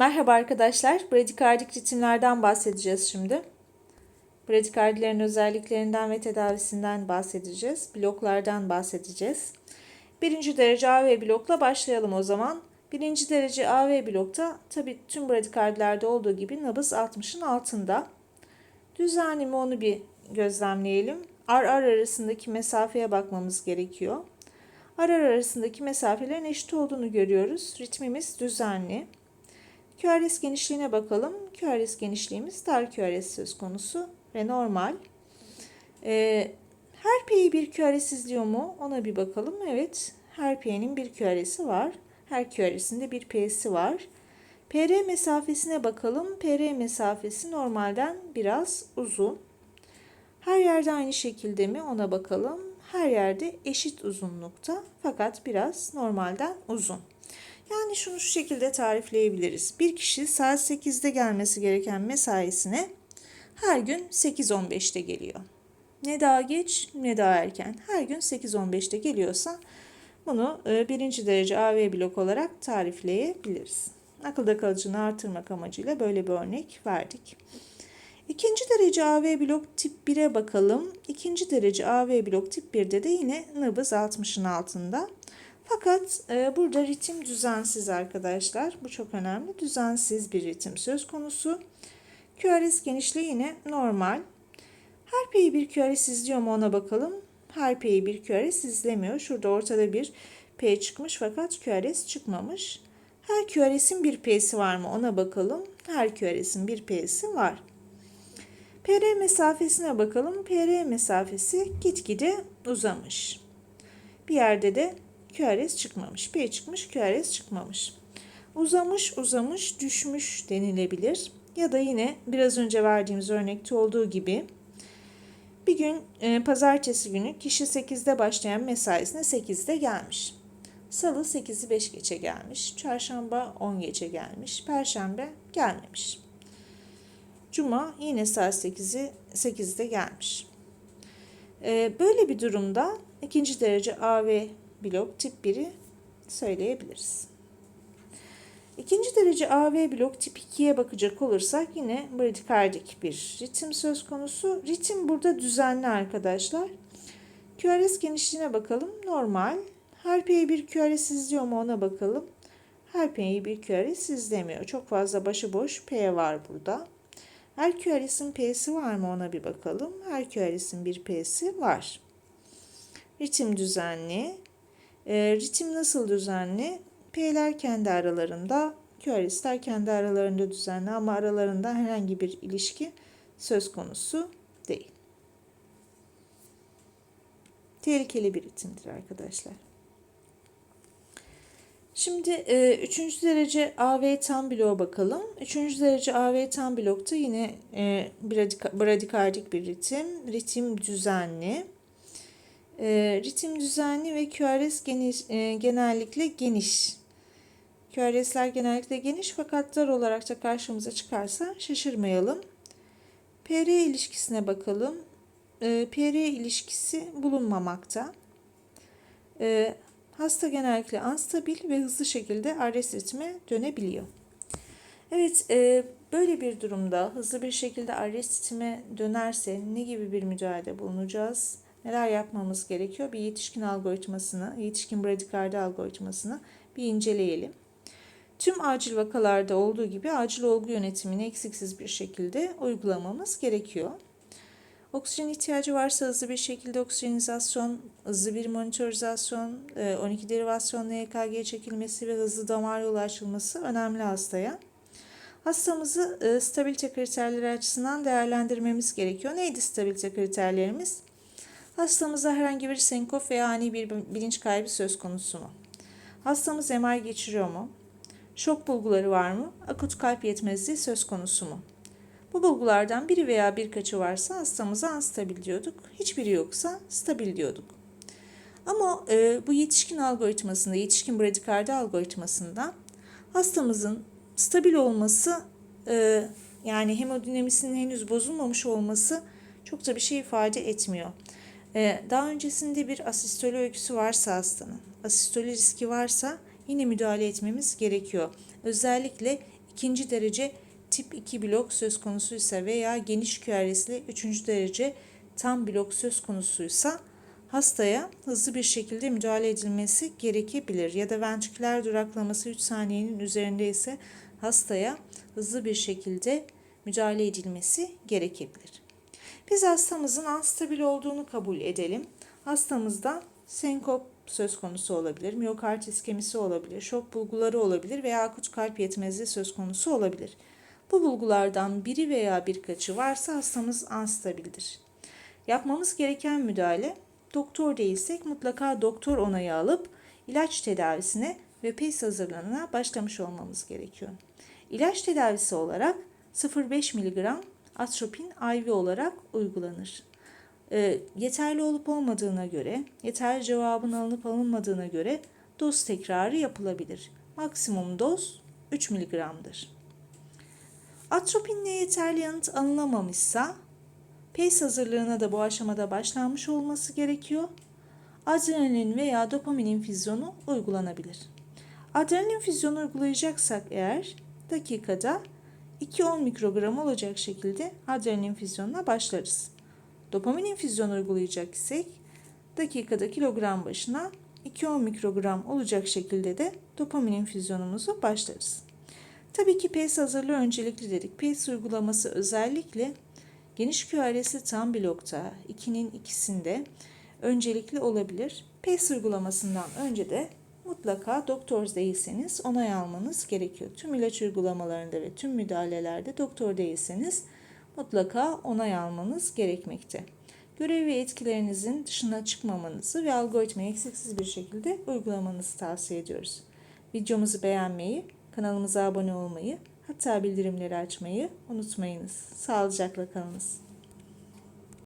Merhaba arkadaşlar. Bradikardik ritimlerden bahsedeceğiz şimdi. Bradikardilerin özelliklerinden ve tedavisinden bahsedeceğiz. Bloklardan bahsedeceğiz. Birinci derece AV blokla başlayalım o zaman. Birinci derece AV blokta tabi tüm bradikardilerde olduğu gibi nabız 60'ın altında. Düzenli mi onu bir gözlemleyelim. Ar ar arasındaki mesafeye bakmamız gerekiyor. Ar ar arasındaki mesafelerin eşit olduğunu görüyoruz. Ritmimiz düzenli. QRS genişliğine bakalım. QRS genişliğimiz dar QRS söz konusu ve normal. Ee, her P'yi bir QRS izliyor mu? Ona bir bakalım. Evet, her P'nin bir QRS'i var. Her QRS'in bir P'si var. PR mesafesine bakalım. PR mesafesi normalden biraz uzun. Her yerde aynı şekilde mi? Ona bakalım. Her yerde eşit uzunlukta fakat biraz normalden uzun. Yani şunu şu şekilde tarifleyebiliriz. Bir kişi saat 8'de gelmesi gereken mesaisine her gün 8.15'te geliyor. Ne daha geç ne daha erken. Her gün 8.15'te geliyorsa bunu e, birinci derece AV blok olarak tarifleyebiliriz. Akılda kalıcını artırmak amacıyla böyle bir örnek verdik. İkinci derece AV blok tip 1'e bakalım. İkinci derece AV blok tip 1'de de yine nabız 60'ın altında. Fakat e, burada ritim düzensiz arkadaşlar. Bu çok önemli. Düzensiz bir ritim söz konusu. QRS genişliği yine normal. Her P'yi bir QRS izliyor mu ona bakalım. Her P'yi bir QRS izlemiyor. Şurada ortada bir P çıkmış fakat QRS çıkmamış. Her QRS'in bir P'si var mı ona bakalım. Her QRS'in bir P'si var. PR mesafesine bakalım. PR mesafesi gitgide uzamış. Bir yerde de QRS çıkmamış. P çıkmış, QRS çıkmamış. Uzamış, uzamış, düşmüş denilebilir. Ya da yine biraz önce verdiğimiz örnekte olduğu gibi bir gün e, pazartesi günü kişi 8'de başlayan mesaisine 8'de gelmiş. Salı 8'i 5 geçe gelmiş. Çarşamba 10 geçe gelmiş. Perşembe gelmemiş. Cuma yine saat 8'i 8'de gelmiş. E, böyle bir durumda ikinci derece AV blok tip 1'i söyleyebiliriz. İkinci derece AV blok tip 2'ye bakacak olursak yine bradikardik bir ritim söz konusu. Ritim burada düzenli arkadaşlar. QRS genişliğine bakalım. Normal. Her P'yi bir QRS izliyor mu ona bakalım. Her P'yi bir QRS izlemiyor. Çok fazla başıboş P var burada. Her QRS'in P'si var mı ona bir bakalım. Her QRS'in bir P'si var. Ritim düzenli. E, ritim nasıl düzenli? P'ler kendi aralarında, QRS'ler kendi aralarında düzenli ama aralarında herhangi bir ilişki söz konusu değil. Tehlikeli bir ritimdir arkadaşlar. Şimdi e, üçüncü derece AV tam bloğa bakalım. Üçüncü derece AV tam blokta yine e, bradikardik bir ritim. Ritim düzenli. E, ritim düzenli ve QRS geniş, e, genellikle geniş. QRS'ler genellikle geniş fakat dar olarak da karşımıza çıkarsa şaşırmayalım. PR ilişkisine bakalım. E, PR ilişkisi bulunmamakta. E, hasta genellikle anstabil ve hızlı şekilde RS ritme dönebiliyor. Evet, e, böyle bir durumda hızlı bir şekilde RS ritme dönerse ne gibi bir müdahale bulunacağız? Neler yapmamız gerekiyor? Bir yetişkin algoritmasını, yetişkin bradikardi algoritmasını bir inceleyelim. Tüm acil vakalarda olduğu gibi acil olgu yönetimini eksiksiz bir şekilde uygulamamız gerekiyor. Oksijen ihtiyacı varsa hızlı bir şekilde oksijenizasyon, hızlı bir monitorizasyon, 12 e, derivasyonlu EKG çekilmesi ve hızlı damar yolu açılması önemli hastaya. Hastamızı e, stabilite kriterleri açısından değerlendirmemiz gerekiyor. Neydi stabilite kriterlerimiz? Hastamızda herhangi bir senkop veya ani bir bilinç kaybı söz konusu mu? Hastamız MR geçiriyor mu? Şok bulguları var mı? Akut kalp yetmezliği söz konusu mu? Bu bulgulardan biri veya birkaçı varsa hastamıza anstabil diyorduk. Hiçbiri yoksa stabil diyorduk. Ama e, bu yetişkin algoritmasında, yetişkin bradikardi algoritmasında hastamızın stabil olması e, yani hemodinamisinin henüz bozulmamış olması çok da bir şey ifade etmiyor. Ee, daha öncesinde bir asistoli öyküsü varsa hastanın, asistoli riski varsa yine müdahale etmemiz gerekiyor. Özellikle ikinci derece tip 2 blok söz konusuysa veya geniş QRS'li üçüncü derece tam blok söz konusuysa hastaya hızlı bir şekilde müdahale edilmesi gerekebilir. Ya da ventriküler duraklaması 3 saniyenin üzerinde ise hastaya hızlı bir şekilde müdahale edilmesi gerekebilir. Biz hastamızın anstabil olduğunu kabul edelim. Hastamızda senkop söz konusu olabilir, miyokard iskemisi olabilir, şok bulguları olabilir veya akut kalp yetmezliği söz konusu olabilir. Bu bulgulardan biri veya birkaçı varsa hastamız anstabildir. Yapmamız gereken müdahale doktor değilsek mutlaka doktor onayı alıp ilaç tedavisine ve PES hazırlığına başlamış olmamız gerekiyor. İlaç tedavisi olarak 0,5 mg atropin IV olarak uygulanır. E, yeterli olup olmadığına göre, yeterli cevabın alınıp alınmadığına göre doz tekrarı yapılabilir. Maksimum doz 3 mg'dır. Atropinle yeterli yanıt alınamamışsa PACE hazırlığına da bu aşamada başlanmış olması gerekiyor. Adrenalin veya dopamin infüzyonu uygulanabilir. Adrenalin füzyonu uygulayacaksak eğer dakikada 2-10 mikrogram olacak şekilde adrenalin füzyonuna başlarız. Dopamin infüzyonu uygulayacak isek dakikada kilogram başına 2-10 mikrogram olacak şekilde de dopamin infüzyonumuzu başlarız. Tabii ki PACE hazırlığı öncelikli dedik. PACE uygulaması özellikle geniş QRS'li tam blokta 2'nin ikisinde öncelikli olabilir. PACE uygulamasından önce de mutlaka doktor değilseniz onay almanız gerekiyor. Tüm ilaç uygulamalarında ve tüm müdahalelerde doktor değilseniz mutlaka onay almanız gerekmekte. Görev ve etkilerinizin dışına çıkmamanızı ve algoritmayı eksiksiz bir şekilde uygulamanızı tavsiye ediyoruz. Videomuzu beğenmeyi, kanalımıza abone olmayı, hatta bildirimleri açmayı unutmayınız. Sağlıcakla kalınız.